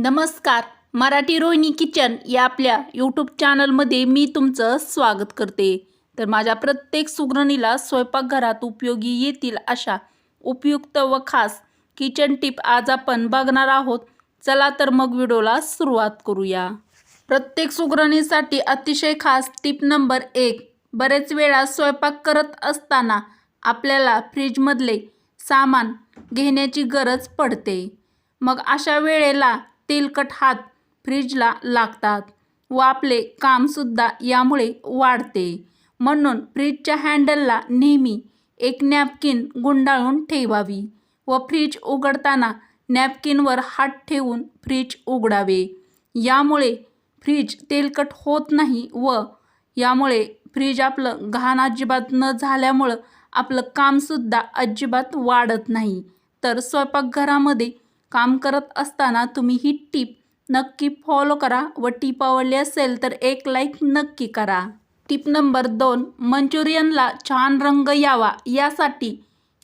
नमस्कार. मराठी रोहिणी किचन या आपल्या यूट्यूब चॅनलमध्ये मी तुमचं स्वागत करते. तर माझ्या प्रत्येक सुगरणीला स्वयंपाकघरात उपयोगी येतील अशा उपयुक्त व खास किचन टिप आज आपण बघणार आहोत. चला तर मग व्हिडिओला सुरुवात करूया. प्रत्येक सुगरणीसाठी अतिशय खास टिप नंबर एक. बरेच वेळा स्वयंपाक करत असताना आपल्याला फ्रीजमधले सामान घेण्याची गरज पडते. मग अशा वेळेला तेलकट हात फ्रीजला लागतात व आपले कामसुद्धा यामुळे वाढते. म्हणून फ्रीजच्या हँडलला नेहमी एक नॅपकिन गुंडाळून ठेवावी व फ्रीज उघडताना नॅपकिनवर हात ठेवून फ्रीज उघडावे. यामुळे फ्रीज तेलकट होत नाही व यामुळे फ्रीज आपलं घाण अजिबात न झाल्यामुळं आपलं कामसुद्धा अजिबात वाढत नाही. तर स्वयंपाकघरामध्ये काम करत असताना तुम्ही ही टीप नक्की फॉलो करा व टीप आवडली असेल तर एक लाईक नक्की करा. टीप नंबर दोन मंचुरियनला छान रंग यावा यासाठी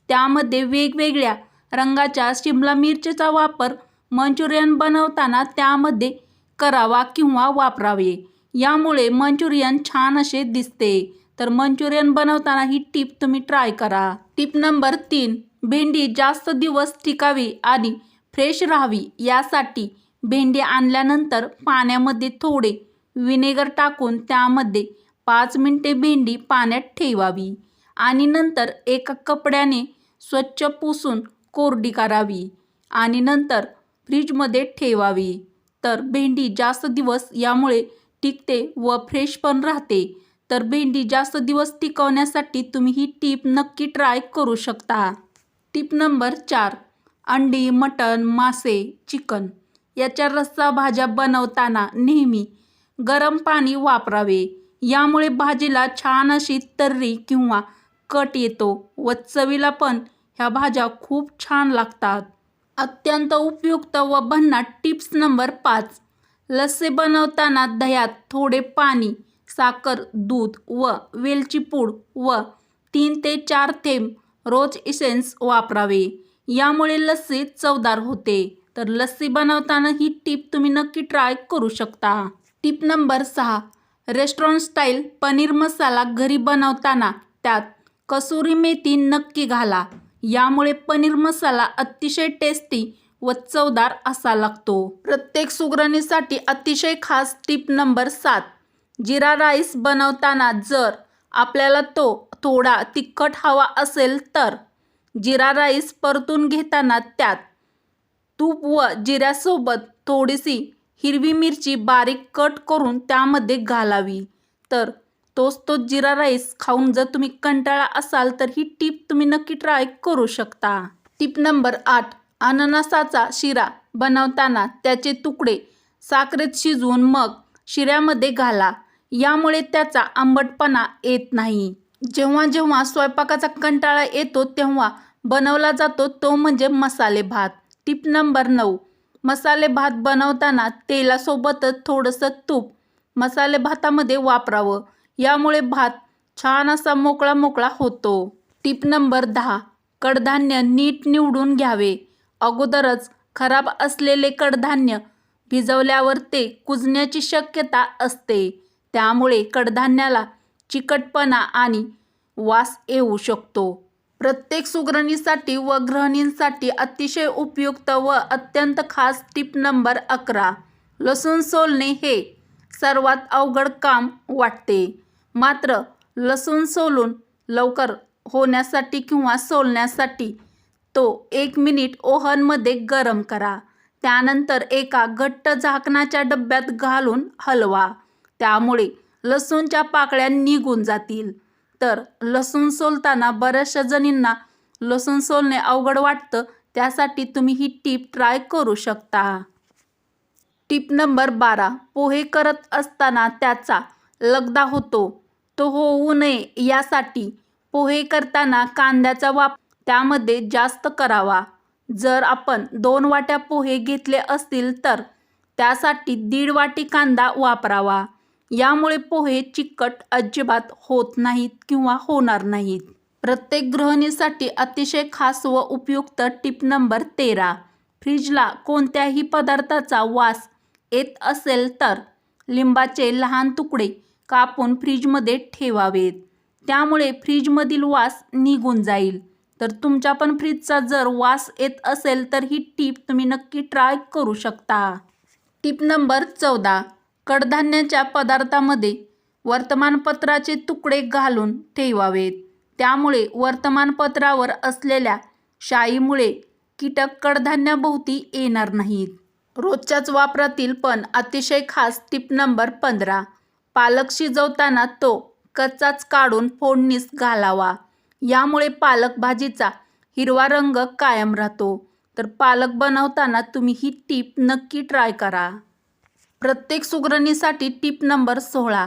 त्यामध्ये वेगवेगळ्या रंगाच्या शिमला मिरचीचा वापर मंचुरियन बनवताना त्यामध्ये करावा किंवा वापरावे. यामुळे मंचुरियन छान असे दिसते. तर मंचुरियन बनवताना ही टीप तुम्ही ट्राय करा. टीप नंबर तीन भेंडी जास्त दिवस टिकावी आणि फ्रेश राहावी यासाठी भेंडी आणल्यानंतर पाण्यामध्ये थोडे विनेगर टाकून त्यामध्ये पाच मिनटे भेंडी पाण्यात ठेवावी आणि नंतर एका कपड्याने स्वच्छ पुसून कोरडी करावी आणि नंतर फ्रीजमध्ये ठेवावी. तर भेंडी जास्त दिवस यामुळे टिकते व फ्रेश पण राहते. तर भेंडी जास्त दिवस टिकवण्यासाठी तुम्ही ही टीप नक्की ट्राय करू शकता. टीप नंबर चार. अंडी मटण मासे चिकन याच्या रस्सा भाज्या बनवताना नेहमी गरम पाणी वापरावे. यामुळे भाजीला छान अशी तर्री किंवा कट येतो व चवीला पण ह्या भाज्या खूप छान लागतात. अत्यंत उपयुक्त व भन्नाट टिप्स नंबर पाच. लस्से बनवताना दह्यात थोडे पाणी साखर दूध व वेलची पूड व तीन ते चार थेंब रोज इसेन्स वापरावे. यामुळे लस्सी चवदार होते. तर लस्सी बनवताना ही टीप तुम्ही नक्की ट्राय करू शकता. टीप नंबर सहा. रेस्टॉरंट स्टाईल पनीर मसाला घरी बनवताना त्यात कसुरी मेथी नक्की घाला. यामुळे पनीर मसाला अतिशय टेस्टी व चवदार असा लागतो. प्रत्येक सुगरणीसाठी अतिशय खास टीप नंबर सात. जिरा राईस बनवताना जर आपल्याला तो थोडा तिखट हवा असेल तर जिरा राईस परतून घेताना त्यात तूप व जिऱ्यासोबत थोडीशी हिरवी मिरची बारीक कट करून त्यामध्ये घालावी. तर तोच तो जिरा राईस खाऊन जर तुम्ही कंटाळा असाल तर ही टीप तुम्ही नक्की ट्राय करू शकता. टीप नंबर आठ अननसाचा शिरा बनवताना त्याचे तुकडे साखरेत शिजवून मग शिऱ्यामध्ये घाला. यामुळे त्याचा आंबटपणा येत नाही. जेव्हा जेव्हा स्वयंपाकाचा कंटाळा येतो तेव्हा बनवला जातो तो म्हणजे मसाले भात. टिप नंबर नऊ. मसाले भात बनवताना तेलासोबतच थोडंसं तूप मसाले भातामध्ये वापरावं. यामुळे भात छान असा मोकळा मोकळा होतो. टिप नंबर दहा. कडधान्य नीट निवडून घ्यावे. अगोदरच खराब असलेले कडधान्य भिजवल्यावर ते कुजण्याची शक्यता असते. त्यामुळे कडधान्याला चिकटपणा आणि वास येऊ शकतो. प्रत्येक सुगरणीसाठी व गृहिणींसाठी अतिशय उपयुक्त व अत्यंत खास टिप नंबर अकरा लसूण सोलणे हे सर्वात अवघड काम वाटते. मात्र लसूण सोलून लवकर होण्यासाठी किंवा सोलण्यासाठी तो एक मिनिट ओव्हनमध्ये गरम करा. त्यानंतर एका घट्ट झाकणाच्या डब्यात घालून हलवा. त्यामुळे लसूणच्या पाकळ्या निघून जातील. तर लसूण सोलताना बऱ्याचशा जणींना लसूण सोलणे अवघड वाटतं. त्यासाठी तुम्ही ही टीप ट्राय करू शकता. टीप नंबर बारा. पोहे करत असताना त्याचा लगदा होतो. तो होऊ नये यासाठी पोहे करताना कांद्याचा वाप त्यामध्ये जास्त करावा. जर आपण दोन वाट्या पोहे घेतले असतील तर त्यासाठी दीड वाटी कांदा वापरावा. यामुळे पोहे चिकट अजिबात होत नाहीत किंवा होणार नाहीत. प्रत्येक गृहिणीसाठी अतिशय खास व उपयुक्त टिप नंबर तेरा. फ्रीजला कोणत्याही पदार्थाचा वास येत असेल तर लिंबाचे लहान तुकडे कापून फ्रीजमध्ये ठेवावेत. त्यामुळे फ्रीजमधील वास निघून जाईल. तर तुमच्या पण फ्रीजचा जर वास येत असेल तर ही टीप तुम्ही नक्की ट्राय करू शकता. टीप नंबर चौदा. कडधान्याच्या पदार्थामध्ये वर्तमानपत्राचे तुकडे घालून ठेवावेत. त्यामुळे वर्तमानपत्रावर असलेल्या शाईमुळे कीटक कडधान्याभोवती येणार नाहीत. रोजच्याच वापरातील पण अतिशय खास टीप नंबर पंधरा. पालक शिजवताना तो कच्चाच काढून फोडणीस घालावा. यामुळे पालक भाजीचा हिरवा रंग कायम राहतो. तर पालक बनवताना तुम्ही ही टीप नक्की ट्राय करा. प्रत्येक सुगरणीसाठी टीप नंबर सोळा.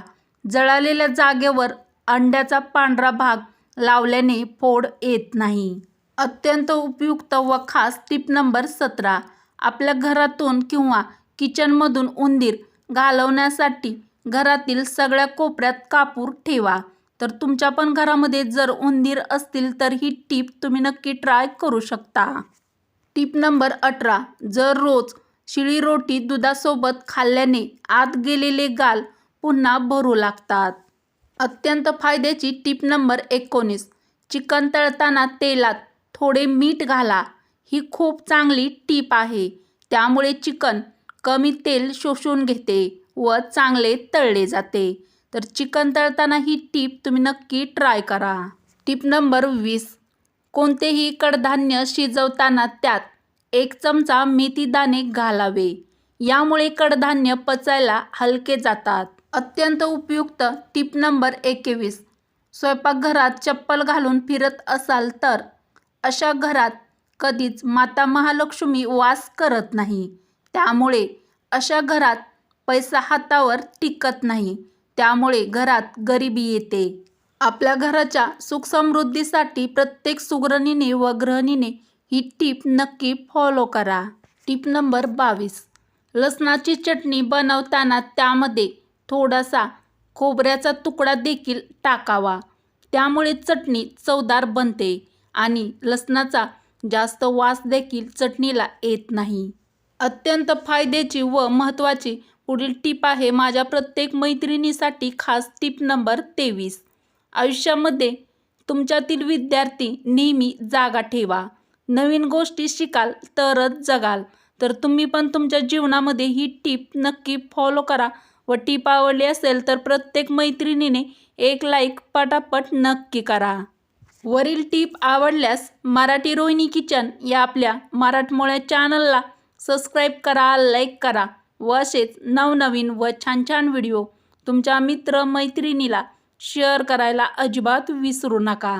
जळालेल्या जागेवर अंड्याचा पांढरा भाग लावल्याने फोड येत नाही. अत्यंत उपयुक्त व खास टीप नंबर सतरा. आपल्या घरातून किंवा किचनमधून उंदीर घालवण्यासाठी घरातील सगळ्या कोपऱ्यात कापूर ठेवा. तर तुमच्या पण घरामध्ये जर उंदीर असतील तर ही टीप तुम्ही नक्की ट्राय करू शकता. टीप नंबर अठरा. जर रोज शिळी रोटी दुधासोबत खाल्ल्याने आत गेलेले गाल पुन्हा भरू लागतात. अत्यंत फायद्याची टीप नंबर एकोणीस. चिकन तळताना तेलात थोडे मीठ घाला. ही खूप चांगली टीप आहे. त्यामुळे चिकन कमी तेल शोषून घेते व चांगले तळले जाते. तर चिकन तळताना ही टीप तुम्ही नक्की ट्राय करा. टीप नंबर वीस. कोणतेही कडधान्य शिजवताना त्यात एक चमचा मेथी दाणे घालावे. यामुळे कडधान्य पचायला हलके जातात. अत्यंत उपयुक्त टीप नंबर एकवीस. स्वयंपाकघरात चप्पल घालून फिरत असाल तर अशा घरात कधीच माता महालक्ष्मी वास करत नाही. त्यामुळे अशा घरात पैसा हातावर टिकत नाही. त्यामुळे घरात गरिबी येते. आपल्या घराच्या सुखसमृद्धीसाठी प्रत्येक सुगरणीने व गृहिणीने ही टीप नक्की फॉलो करा. टीप नंबर बावीस. लसणाची चटणी बनवताना त्यामध्ये थोडासा खोबऱ्याचा तुकडा देखील टाकावा. त्यामुळे चटणी चवदार बनते आणि लसणाचा जास्त वास देखील चटणीला येत नाही. अत्यंत फायद्याची व महत्त्वाची पुढील टीप आहे माझ्या प्रत्येक मैत्रिणीसाठी खास टीप नंबर तेवीस. आयुष्यामध्ये तुमच्यातील विद्यार्थी नेहमी जागा ठेवा. नवीन गोष्टी शिकाल तरच जगाल. तर तुम्ही पण तुमच्या जीवनामध्ये ही टीप नक्की फॉलो करा व टीप आवडली असेल तर प्रत्येक मैत्रिणीने एक लाईक पटापट नक्की करा. वरील टीप आवडल्यास मराठी रोहिणी किचन या आपल्या मराठमोळ्या चॅनलला सबस्क्राईब करा लाईक करा व असेच नवनवीन व छान छान व्हिडिओ तुमच्या मित्र मैत्रिणीला शेअर करायला अजिबात विसरू नका.